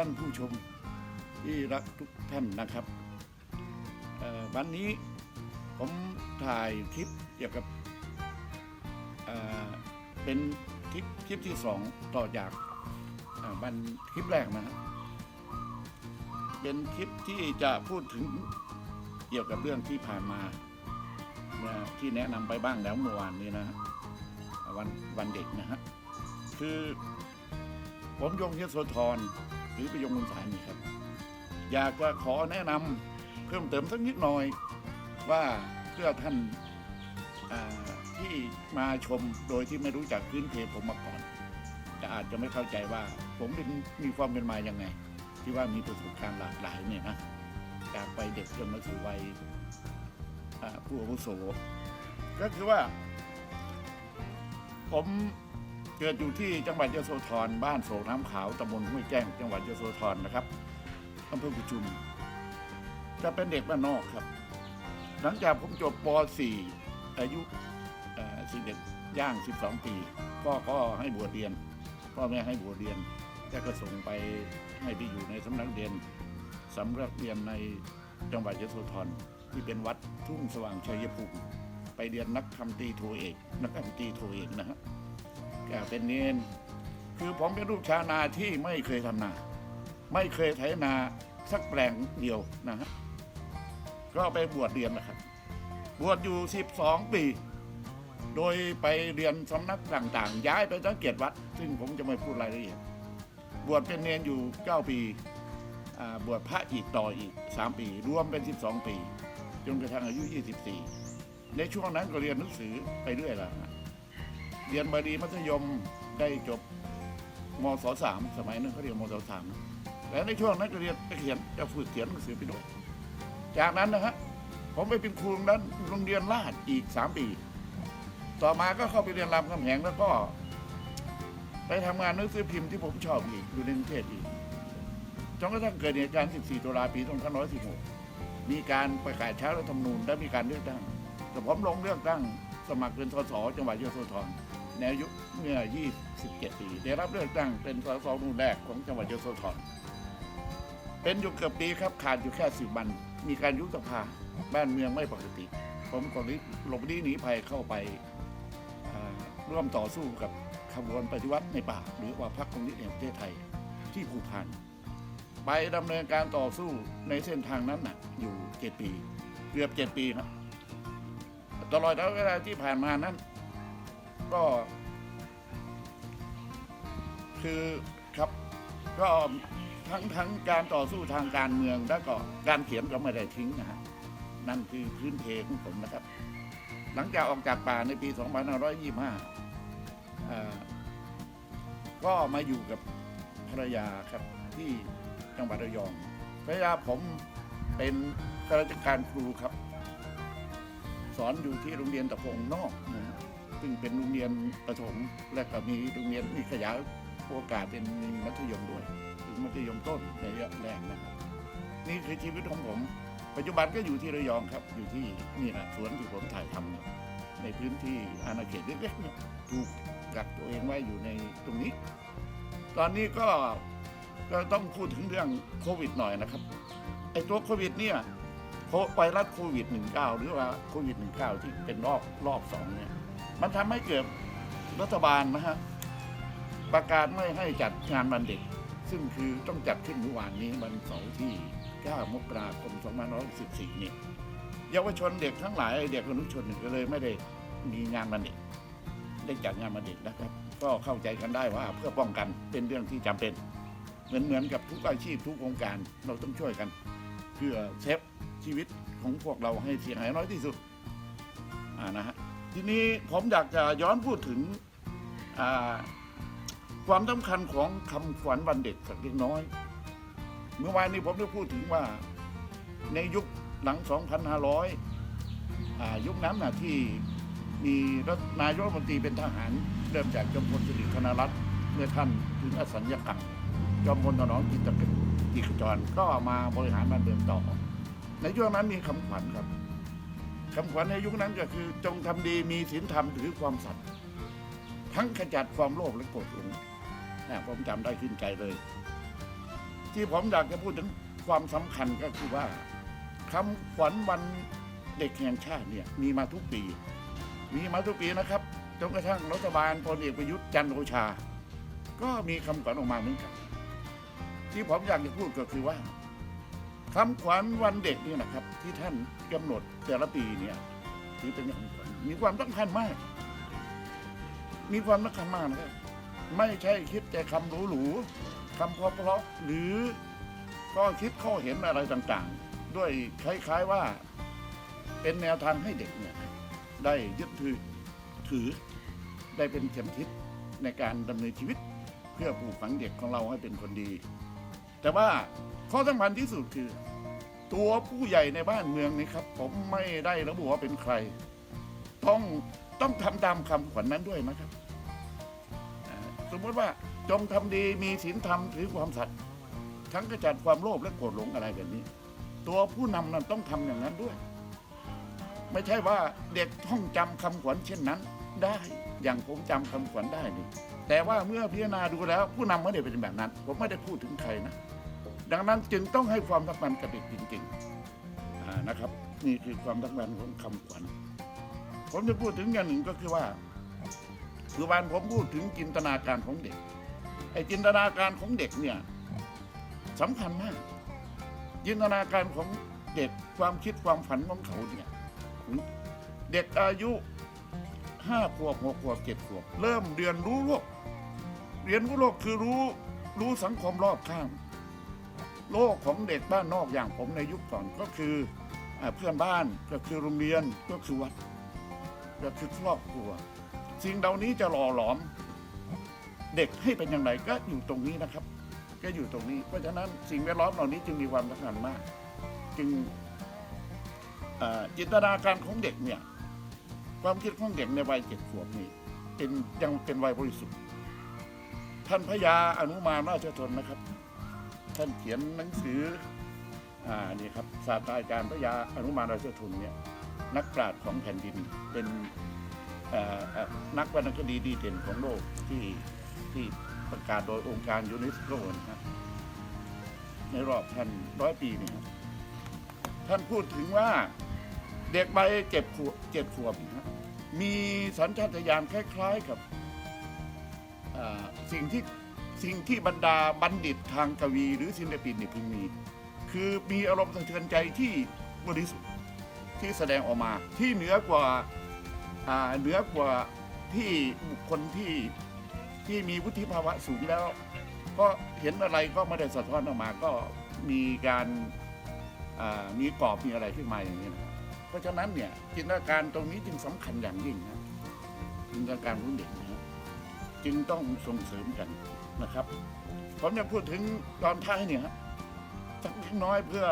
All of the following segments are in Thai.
ท่านผู้ชมที่รักทุกท่านนะครับวันนี้ผมถ่ายคลิปเกี่ยวกับเเป็นคลิปคลิปที่สองต่อจากเอ่อวันคลิปแรกนะฮะเป็นคลิปที่จะพูดถึงเกี่ยวกับเรื่องที่ผ่านมาที่แนะนำไปบ้างแล้วเมื่อวานนี้นะวันวันเด็กนะฮะคือผมยงเทศโสธร หรือประยงมุนสายนี่ครับ อยากจะขอแนะนำเพิ่มเติมสักนิดหน่อยว่าเพื่อท่านที่มาชมโดยที่ไม่รู้จักพื้นเพผมมาก่อนจะอาจจะไม่เข้าใจว่า ผมเป็นมีความเป็นมาอย่างไง ที่ว่ามีประสบการณ์หลากหลายเนี่ยนะจากไปเด็กจนมาสู่วัยผู้อาวุโสก็คือว่า ผม เกิดอยู่ที่จังหวัดยโสธรบ้านโศกน้ำขาวตำบลห้วยแจ้งจังหวัดยโสธรนะครับอำเภอกุชุม จะเป็นเด็กบ้านนอกครับ หลังจากผมจบป .4 อายุ11ย่าง 12 ปีพ่อก็ให้บวชเรียนพ่อแม่ให้บวชเรียนแต่ก็ส่งไปให้ไปอยู่ในสำนักเรียนสำนักเรียนในจังหวัดยโสธรที่เป็นวัดทุ่งสว่างชัยภูมิไปเรียนนักธรรมตรีโทเอก นักธรรมตรีโทเอกนะฮะ แกเป็นเนนคือผมเป็นลูกชาวนาที่ไม่เคยทำนา ไม่เคยไถนาสักแปลงเดียวนะฮะก็ไปบวชเรียนนะครับ บวชอยู่ 12 ปี โดยไปเรียนสำนักต่างๆ ย้ายไปสังเกตวัด ซึ่งผมจะไม่พูดรายละเอียด บวชเป็นเนนอยู่ 9 ปีบวชพระอีกต่ออีก 3 ปี รวมเป็น 12 ปี จนกระทั่งอายุ 24 ในช่วงนั้นก็เรียนหนังสือไปเรื่อยแล้วฮะ เรียนบดีมัธยมได้จบมศสามสมัยนั้นเขาเรียนมศสามแล้วในช่วงนั้นก็เรียนไปเขียนจะฝึกเขียนหนังสือไปด้วยจากนั้นนะฮะผมไปเป็นครูนั้นโรงเรียนราชอีกสามปี ต่อมาก็เข้าไปเรียนรามคำแหงแล้วก็ ไปทำงานหนังสือพิมพ์ที่ผมชอบอีกอยู่ในกรุงเทพอีกจนกระทั่งเกิดเหตุการณ์ 14 ตุลาปี 2516 มีการประกาศใช้รัฐธรรมนูญและมีการเลือกตั้ง แต่ผมลงเลือกตั้งสมัครเป็นสสจังหวัดยโสธร ในอายุเมื่อ 27 ปี ได้รับเลือกตั้งเป็นสสรุ่นแรกของจังหวัดยโสธรเป็นอยู่เกือบปีครับขาดอยู่แค่สิบวัน มีการยุบสภาบ้านเมืองไม่ปกติ ผมก็เลยหลบหนีหนีภัยเข้าไปร่วมต่อสู้กับขบวนปฏิวัติในป่า หรือว่าพรรคคอมมิวนิสต์แห่งประเทศไทยที่ภูพานไปดำเนินการต่อสู้ในเส้นทางนั้นน่ะอยู่เจ็ดปี เกือบเจ็ดปีครับตลอดระยะเวลาที่ผ่านมานั้น ก็ คือครับก็ทั้งทั้งการต่อสู้ทางการเมืองแล้วก็การเขียนก็ไม่ได้ทิ้งนะฮะนั่นคือพื้นเพของผมนะครับ หลังจากออกจากป่าในปี 2525อ่าก็มาอยู่กับภรรยาครับที่จังหวัดระยองภรรยาผมเป็นข้าราชการครูครับ สอนอยู่ที่โรงเรียนตะพงนอกนะ ซึ่งเป็นโรงเรียนประถม และก็มีโรงเรียนมีขยายโอกาสเป็นมัธยมด้วยถึงมัธยมต้นในระยะแรกนะครับนี่คือชีวิตของผม ปัจจุบันก็อยู่ที่ระยองครับ อยู่ที่นี่นะสวนที่ผมถ่ายทำเนี่ยในพื้นที่อาณาเขตเล็กๆเนี่ยถูกกักตัวเองไว้อยู่ในตรงนี้ ตอนนี้ก็ก็ต้องพูดถึงเรื่องโควิดหน่อยนะครับไอ้ตัวโควิดเนี่ยโคไวรัสโควิด -19 หรือว่าโควิด -19 ที่เป็นรอบรอบสองเนี่ย มันทำให้เกิดรัฐบาลนะฮะประกาศไม่ให้จัดงานวันเด็ก ซึ่งคือต้องจัดขึ้นเมื่อวานนี้วันเสาร์ที่ 9 มกราคม 2514นี่เยาวชนเด็กทั้งหลายเด็กอนุชนก็เลยไม่ได้มีงานวันเด็ก ได้จัดงานวันเด็กนะครับ ก็เข้าใจกันได้ว่าเพื่อป้องกันเป็นเรื่องที่จำเป็น เหมือนเหมือนกับทุกอาชีพทุกโครงการเราต้องช่วยกัน เพื่อเซฟชีวิตของพวกเราให้เสียหายน้อยที่สุดอ่านะฮะ ทีนี้ผมอยากจะย้อนพูดถึงความสำคัญของคำขวัญวันเด็กสักเล็กน้อย เมื่อวานนี้ผมได้พูดถึงว่าในยุคหลัง 2,500 ยุคนั้นนะที่มีรัฐนายกรัฐมนตรีเป็นทหาร เริ่มจากจอมพลสฤษดิ์ธนรัตน์เมื่อท่านถึงอสัญญกรรมจอมพลถนอมกิจกรกิจจรก็มาบริหารบ้านเมืองต่อ ในช่วงนั้นมีคำขวัญครับ คำขวัญในยุคนั้นก็คือ จงทำดีมีศีลธรรมถือความสัตย์ทั้งขจัดความโลภและโกรธหลงนะผมจำได้ขึ้นใจเลย ที่ผมอยากจะพูดถึงความสำคัญก็คือว่าคำขวัญวันเด็กแห่งชาติเนี่ยมีมาทุกปี มีมาทุกปีนะครับจนกระทั่งรัฐบาลพลเอกประยุทธ์จันทร์โอชา ก็มีคำขวัญออกมาเหมือนกัน ที่ผมอยากจะพูดก็คือว่า คำขวัญวันเด็กนี่นะครับ ที่ท่านกำหนดแต่ละปีเนี่ยถือเป็นคำขวัญมีความสำคัญมาก มีความสำคัญมากนะครับไม่ใช่คิดแต่คำหรูๆคำเพราะๆหรือก็คิดข้อเห็นอะไรต่างๆ ด้วยคล้ายๆว่าเป็นแนวทางให้เด็กเนี่ยได้ยึดถือถือได้เป็นเข็มทิศในการดำเนินชีวิต เพื่อปลูกฝังเด็กของเราให้เป็นคนดี แต่ว่าข้อสำคัญที่สุดคือ ตัวผู้ใหญ่ในบ้านเมืองนี่ครับ ผมไม่ได้ระบุว่าเป็นใคร ต้องต้องทำตามคำขวัญนนั้นด้วยนะครับ สมมติว่าจงทำดีมีศีลธรรมถือความสัตย์ทั้งกระจัดความโลภและโกรธหลงอะไรแบบนี้ ตัวผู้นำนั้นต้องทำอย่างนั้นด้วย ไม่ใช่ว่าเด็กท่องจำคำขวัญเช่นนั้นได้ อย่างผมจำคำขวัญได้นี่แต่ว่าเมื่อพิจารณาดูแล้ว ผู้นำไม่ได้เป็นแบบนั้น ผมไม่ได้พูดถึงใครนะ ดังนั้นจึงต้องให้ความสำคัญกับเด็กจริงๆนะครับ นี่คือความสำคัญของคำขวัญผมจะพูดถึงอย่างหนึ่งก็คือว่าคือวันผมพูดถึงจินตนาการของเด็กไอ้จินตนาการของเด็กเนี่ยสำคัญมาก จินตนาการของเด็กความคิดความฝันของเขาเนี่ยเด็กอายุ ห้าขวบหกขวบเจ็ดขวบ เริ่มเรียนรู้โลก เรียนรู้โลกคือรู้รู้สังคมรอบข้าง โลกของเด็กบ้านนอกอย่างผมในยุคก่อนก็คืออเพื่อนบ้านก็คือโรงเรียนก็คือวัดก็คือครอบครัว สิ่งเหล่านี้จะหล่อหลอม เด็กให้เป็นอย่างไรก็อยู่ตรงนี้นะครับ ก็อยู่ตรงนี้ เพราะฉะนั้นสิ่งแวดล้อมเหล่านี้จึงมีความสำคัญมาก จึงอินตนาการของเด็กเนี่ย ความคิดของเด็กในวัยเจ็ดขวบนี่เป็นยังเป็นวัยบริสุทธิ์ ท่านพญาอนุมานราชทนนะครับ ท่านเขียนหนังสืออ่านี่ครับศาสตราจารย์พญาอนุมานราชทนเนี่ยนักปราชญ์ของแผ่นดินเป็นนักวรรณคดีดีเด่นของโลกที่ที่ประกาศโดยองค์การยูเนสโกนะครับในรอบพันร้อยปีนี่ครับท่านพูดถึงว่า เด็กใบเจ็ดขวบเจ็ดขวบนะมีสัญชาตญาณคล้าย ๆกับสิ่งที่สิ่งที่บรรดาบัณฑิตทางกวี หรือศิลปินเนี่ยพึงมี คือมีอารมณ์สะเทือนใจที่บริสุทธิ์ที่แสดงออกมาที่เหนือกว่าเหนือกว่าที่บุคคลที่ที่มีวุฒิภาวะสูงแล้ว ก็เห็นอะไรก็ไม่ได้สะท้อนออกมาก็มีการมีกรอบมีอะไรขึ้นมาอย่างนี้นะครับ เพราะฉะนั้นเนี่ยจินตนาการตรงนี้จึงสำคัญอย่างยิ่งนะจินตนาการของเด็กนะจึงต้องส่งเสริมกันนะครับผมจะพูดถึงตอนท้ายเนี่ยสักเล็กน้อยเพื่อ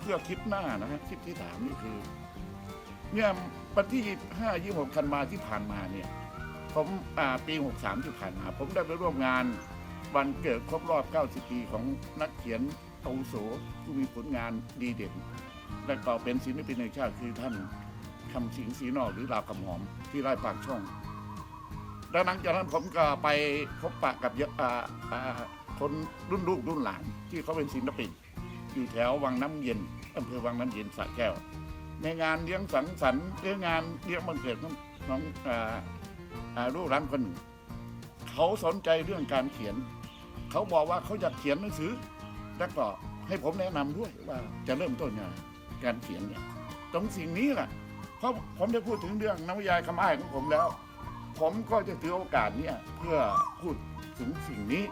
เพื่อคลิปหน้านะฮะคลิปที่สามนี่คือเนี่ยวันที่ห้ายี่หกธันวาที่ผ่านมาเนี่ย ผมปีหกสามที่ผ่านมา ผมได้ไปร่วมงานวันเกิดครบรอบ 90 ปีของนักเขียนอาวุโสผู้มีผลงานดีเด่น และก็เป็นศิลปินแห่งชาติคือท่านคำสิงสีนอกหรือราวคำหอมที่ไร่ปากช่องแล้วหลังจากนั้นผมก็ไปพบปะกับเยาอ่าคนรุ่นลูกรุ่นหลานที่เขาเป็นศิลปิน อยู่แถววังน้ำเย็นอำเภอวังน้ำเย็นสระแก้ว ในงานเลี้ยงสังสรรค์เรื่องงานเลี้ยงวันเกิดของน้องลูกหลานคนหนึ่งเขาสนใจเรื่องการเขียน เขาบอกว่าเขาอยากเขียนหนังสือ แล้วก็ให้ผมแนะนำด้วยว่าจะเริ่มต้นยังไง การเขียนเนี่ยตรงสิ่งนี้แหละเพราะผมได้พูดถึงเรื่องนวนิยายคำอ้ายของผมแล้ว ผมก็จะถือโอกาสเนี่ยเพื่อพูดถึงสิ่งนี้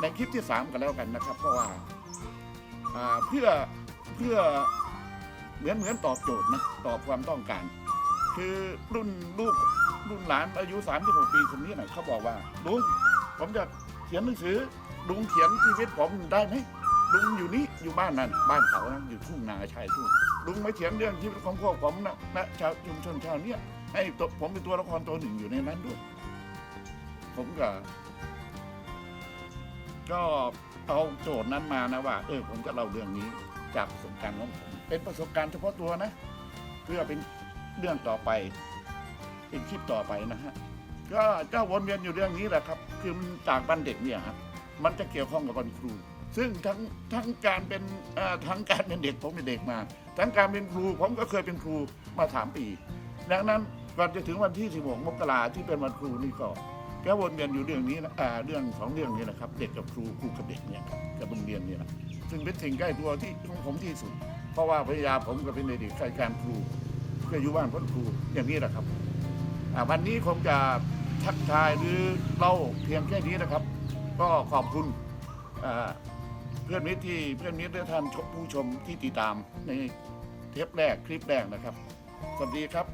ในคลิปที่สามกันแล้วกันนะครับ เพราะว่าเพื่อเพื่อเหมือนเหมือนตอบโจทย์นะตอบความต้องการ คือรุ่นลูกรุ่นหลานอายุ 36 ปีคนนี้นะเขาบอกว่าลุงผมจะเขียนหนังสือลุงเขียนชีวิตผมได้ไหม ลุงอยู่นี่อยู่บ้านนั่นบ้านเขานะอยู่ทุ่งนาชายทุ่งลุงไม่เถียงเรื่องชีวิตของพวกผมนะนะชาวชุมชนชาวเนี้ยให้ตัวผมเป็นตัวละครตัวหนึ่งอยู่ในนั้นด้วย ผมก็ก็เอาโจทย์นั้นมานะว่า เออผมจะเล่าเรื่องนี้จากประสบการณ์ของผมเป็นประสบการณ์เฉพาะตัวนะ เพื่อเป็นเรื่องต่อไป เป็นคลิปต่อไปนะฮะก็เจ้าวนเวียนอยู่เรื่องนี้แหละครับ คือจากวันเด็กเนี่ยครับมันจะเกี่ยวข้องกับวันครู ซึ่งทั้งทั้งการเป็นทั้งการเป็นเด็กผมเป็นเด็กมา ทั้งการเป็นครูผมก็เคยเป็นครูมาสามปี ดังนั้นก่อนจะถึงวันที่ 16 มกราที่เป็นวันครูนี่ก็ก็วนเวียนอยู่เรื่องนี้นะอ่าเรื่องสองเรื่องนี้นะครับ เด็กกับครูครูกับเด็กเนี่ยกับโรงเรียนเนี่ยนะซึ่งเป็นสิ่งใกล้ตัวที่ของผมที่สุด เพราะว่าพยายาผมก็เป็นเด็กใกล้การครูก็อยู่บ้านพ้นครูอย่างนี้แหละครับวันนี้คงจะทักทายหรือเล่าเพียงแค่นี้นะครับ ก็ขอบคุณอ่า เพื่อนมิตรที่เพื่อนมิตรและท่านผู้ชมที่ติดตามในเทปแรกคลิปแรกนะครับ สวัสดีครับ